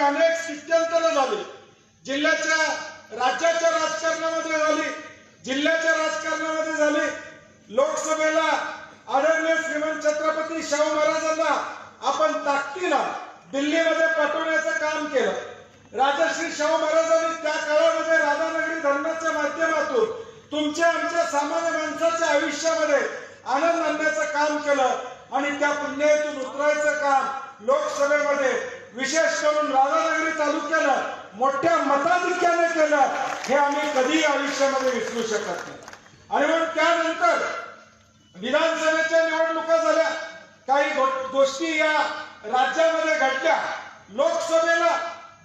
अनेक स्थित्यंतर झाले. जिल्ह्याच्या राज्याच्या राजकारणामध्ये झाली. जिल्ह्याच्या राजकारणामध्ये झाली. लोकसभेला आदरणीय श्रीमंत छत्रपती शाहू महाराजांना आपण ताकदीला दिल्लीमध्ये पाठवण्याचं काम केलं. राजश्री शाहू महाराजांनी त्या काळामध्ये राधानगरी धरणाच्या माध्यमातून तुमच्या आमच्या सामान्य माणसाच्या आयुष्यामध्ये आनंद आणण्याचं काम केलं आणि त्या पुण्यातून उतरायचं काम लोकसभेमध्ये विशेष करून राधानगरी तालुक्याला मोठ्या मताधिक्याने केलं हे आम्ही कधीही आयुष्यामध्ये विसरू शकत नाही. आणि मग त्यानंतर विधानसभेच्या निवडणुका झाल्या. काही गोष्टी या राज्यामध्ये घडल्या. लोकसभेला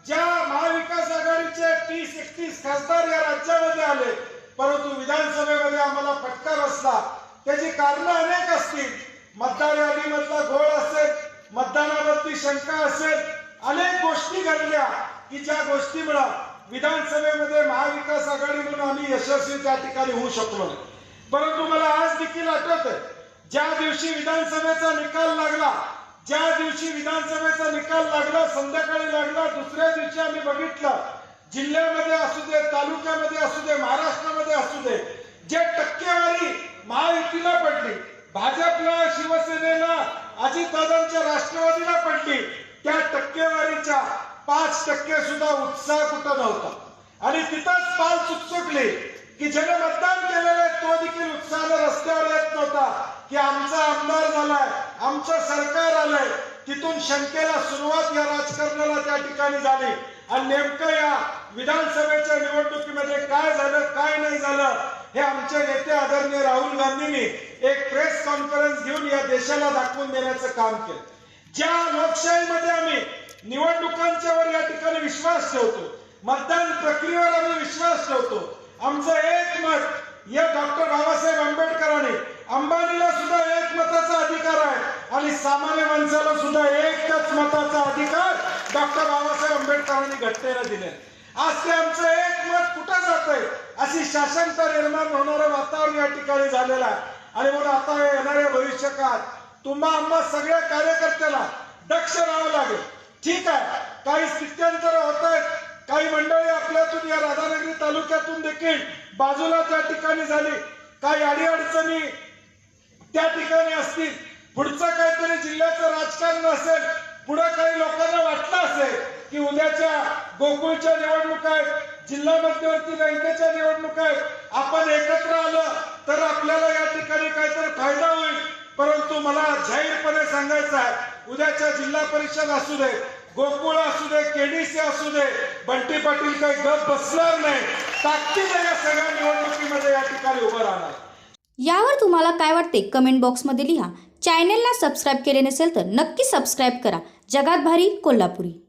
ज्या महाविकास आघाडीचे तीस एकतीस खासदार या राज्यामध्ये आले परंतु विधानसभेमध्ये आम्हाला फटका बसला. त्याची कारणं अनेक असतील. मतदार यादीमधला घोळ असेल मतदानावरती शंका असेल अनेक गोष्टी घडल्या. की ज्या गोष्टीमुळे विधानसभेमध्ये महाविकास आघाडी म्हणून आम्ही यशस्वी त्या ठिकाणी होऊ शकलो. परंतु मला आज देखील आठवत आहे ज्या दिवशी विधानसभेचा निकाल लागला ज्या दिवशी विधानसभेचा निकाल लागला संध्याकाळी लागला दुसऱ्या दिवशी आम्ही बघितलं जिल्ह्यामध्ये असू दे तालुक्यामध्ये असू दे महाराष्ट्रामध्ये असू दे जे टक्केवारी महायुतीला पडली भाजपला शिवसेनेला अजितदादांच्या राष्ट्रवादीला पडली त्या टक्केवारीच्या पाच टक्के सुद्धा उत्साह कुठं नव्हता. आणि तिथंच पाल चुकचुकली की ज्याने मतदान केलेलं आहे तो देखील उत्साह रस्त्यावर येत नव्हता की आमचा आमदार झालाय आमचं सरकार आलंय. तिथून शंकेला सुरुवात या राजकारणाला त्या ठिकाणी झाली. आणि नेमकं या विधानसभेच्या निवडणुकीमध्ये काय झालं काय नाही झालं हे आमचे नेते आदरणीय राहुल गांधींनी एक प्रेस कॉन्फरन्स घेऊन या देशाला दाखवून देण्याचं काम केलं. ज्या लोकशाहीमध्ये आम्ही निवडणुकांच्या वर या ठिकाणी विश्वास ठेवतो मतदान प्रक्रियेवर आम्ही विश्वास ठेवतो आमचं एक मत या डॉक्टर बाबासाहेब आंबेडकरांनी अंबानीला सुद्धा एक मताचा अधिकार आहे आणि सामान्य माणसाला सुद्धा एकच मताचा अधिकार डॉक्टर बाबासाहेब आंबेडकरांनी घटनेला दिले आज ते आमचं एक मत कुठं जातंय? अशी शासनता निर्माण होणारं वातावरण या ठिकाणी झालेलं आहे. आणि म्हणून आता येणाऱ्या भविष्यकाळात तुम्हा आम्हा सगळ्या कार्यकर्त्याला दक्ष राहावं लागेल. ठीक आहे. काही स्थित्यंतर होत आहेत काही मंडळी आपल्यातून या राधानगरी तालुक्यातून देखील बाजूला त्या ठिकाणी झाली. काही अडीअडचणी त्या ठिकाणी असतील. पुढचं काहीतरी जिल्ह्याचं राजकारण असेल पुढे काही लोकांना वाटलं असेल की उद्याच्या गोकुळच्या निवडणुका आहेत जिल्हा मध्यवर्ती बँकेच्या निवडणुका आहेत आपण एकत्र आलं तर आपल्याला या ठिकाणी काहीतरी फायदा परंतु मला जाहीरपणे सांगायचं आहे उद्याच्या जिल्हा परिषद असू दे गोकुळ असू दे केडीसी असू दे बंटी पाटील काही गप बसणार नाही. ताकदीने या सगळ्या निवडणुकीमध्ये या ठिकाणी उभं राहणार. यावर तुम्हाला काय वाटते? कमेंट बॉक्समध्ये लिहा. चॅनेलला सबस्क्राईब केले नसेल तर नक्की सबस्क्राईब करा. जगात भारी कोल्हापुरी.